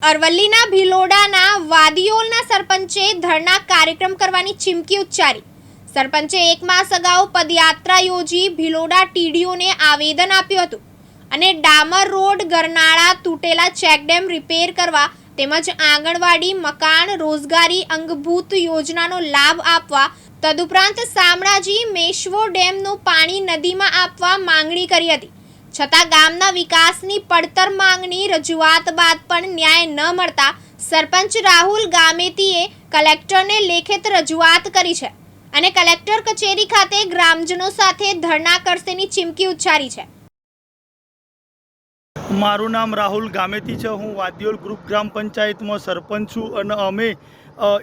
અરવલ્લીના ભિલોડાના વાદીઓલના સરપંચે ધરના કાર્યક્રમ કરવાની ચીમકી ઉચ્ચારી. સરપંચે એક માસ અગાઉ પદયાત્રા યોજી ભિલોડા ટીડીઓને આવેદન આપ્યું હતું અને ડામર રોડ, ગરનાળા તૂટેલા ચેકડેમ રિપેર કરવા તેમજ આંગણવાડી, મકાન, રોજગારી, અંગભૂત યોજનાનો લાભ આપવા, તદુપરાંત શામળાજી મેશ્વો ડેમનું પાણી નદીમાં આપવા માંગણી કરી હતી. છતાં ગામના વિકાસની પડતર માંગણી, રજૂઆત બાદ પણ ન્યાય ન મળતા સરપંચ રાહુલ ગામેતીએ કલેક્ટરને લેખિત રજૂઆત કરી છે અને કલેક્ટર કચેરી ખાતે ગ્રામજનો સાથે ધરણા કરશેની ચીમકી ઉચ્ચારી છે. મારું નામ રાહુલ ગામેતી છે. હું વાદ્યોલ ગ્રુપ ગ્રામ પંચાયતમાં સરપંચ છું અને અમે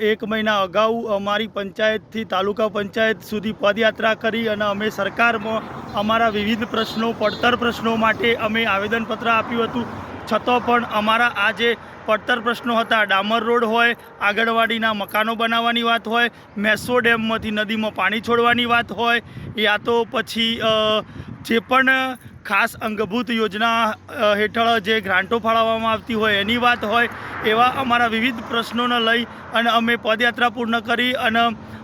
એક મહિના અગાઉ અમારી પંચાયતથી તાલુકા પંચાયત સુધી પદયાત્રા કરી અને અમે સરકારમાં અમારા વિવિધ પ્રશ્નો, પડતર પ્રશ્નો માટે અમે આવેદનપત્ર આપ્યું હતું. છતાં પણ અમારા આ જે પડતર પ્રશ્નો હતા, ડામર રોડ હોય આગળવાડીના મકાનો બનાવવાની વાત હોય મેસો ડેમમાંથી નદીમાં પાણી છોડવાની વાત હોય, યા તો પછી જે પણ ખાસ અંગભૂત યોજના હેઠળ જે ગ્રાન્ટો ફાળવવામાં આવતી હોય એની વાત હોય એવા અમારા વિવિધ પ્રશ્નોને લઈ અને અમે પદયાત્રા પૂર્ણ કરી અને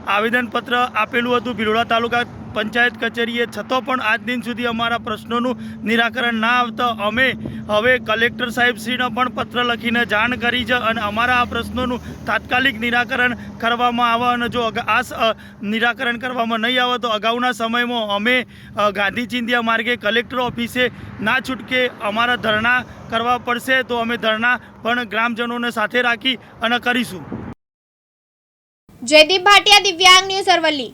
આવેદનપત્ર આપેલું હતું ભિલોડા તાલુકા પંચાયત કચેરીએ છતાં પણ આજ દિન સુધી અમારા પ્રશ્નોનું નિરાકરણ ના આવતા અમે હવે કલેક્ટર સાહેબશ્રીને પણ પત્ર લખીને જાણ કરી છે અને અમારા આ પ્રશ્નોનું તાત્કાલિક નિરાકરણ કરવામાં આવે અને જો આ નિરાકરણ કરવામાં નહીં આવે તો અગાઉના સમયમાં અમે ગાંધી ચિંધિયા માર્ગે કલેક્ટર ઓફિસે ના છૂટકે અમારા ધરણા કરવા પડશે તો અમે ધરણા પણ ગ્રામજનોને સાથે રાખી અને કરીશું. જયદીપ ભાટિયા, દિવ્યાંગ ન્યૂઝ અરવલ્લી.